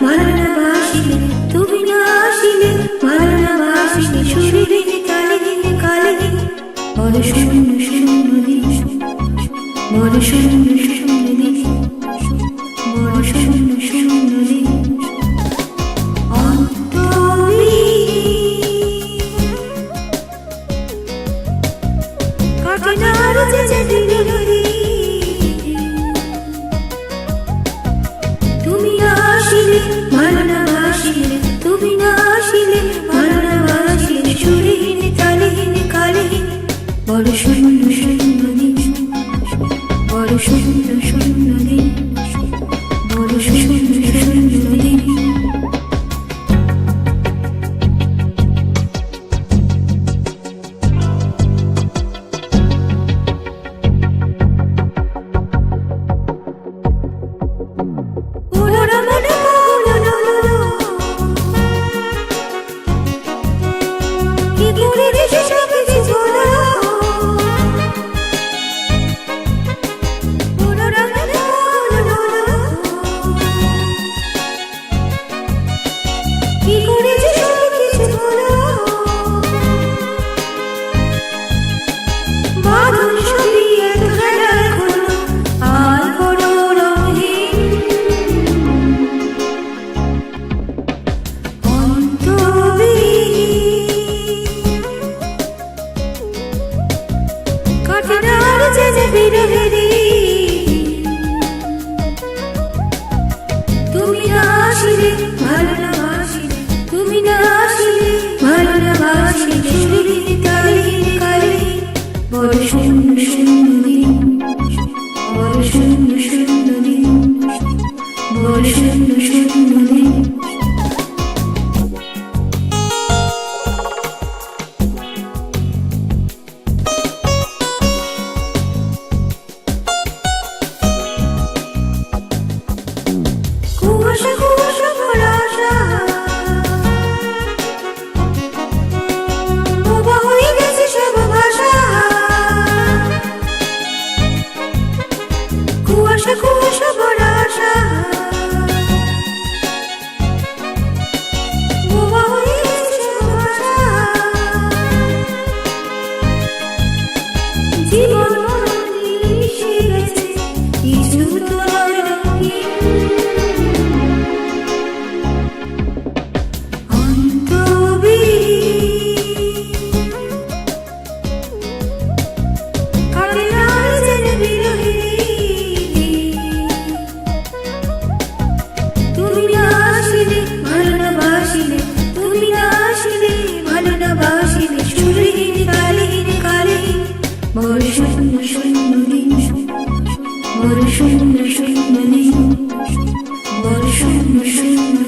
ভালো না বাসিলে তুমি না আসিলে ভালো না বাসিলে সুরে দিনে কালে দিনে কালে দিনে। বড় শূন্য শূন্য দিন। বড় শূন্য শূন্য দিন। বড় শূন্য শূন্য দিন কাটে যে যে ভালো না বাসিলে তুমি না আসিলে ভালো না বাসিলে সুরহীনে তালহীনে কালহীনে বড় শূন্য শূন্য দিন, বড় শূন্য শূন্য দিন, বড় শূন্য শূন্য দিন। তুমি না আসিলে ভালো না বাসিলে তুমি না আসিলে ভালো না বাসিলে দিন বড় শূন্য শূন্য দিন বড় শূন্য শূন্য দিন। ușa cu বড় শূন্য শূন্য দিন বড় শূন্য শূন্য দিন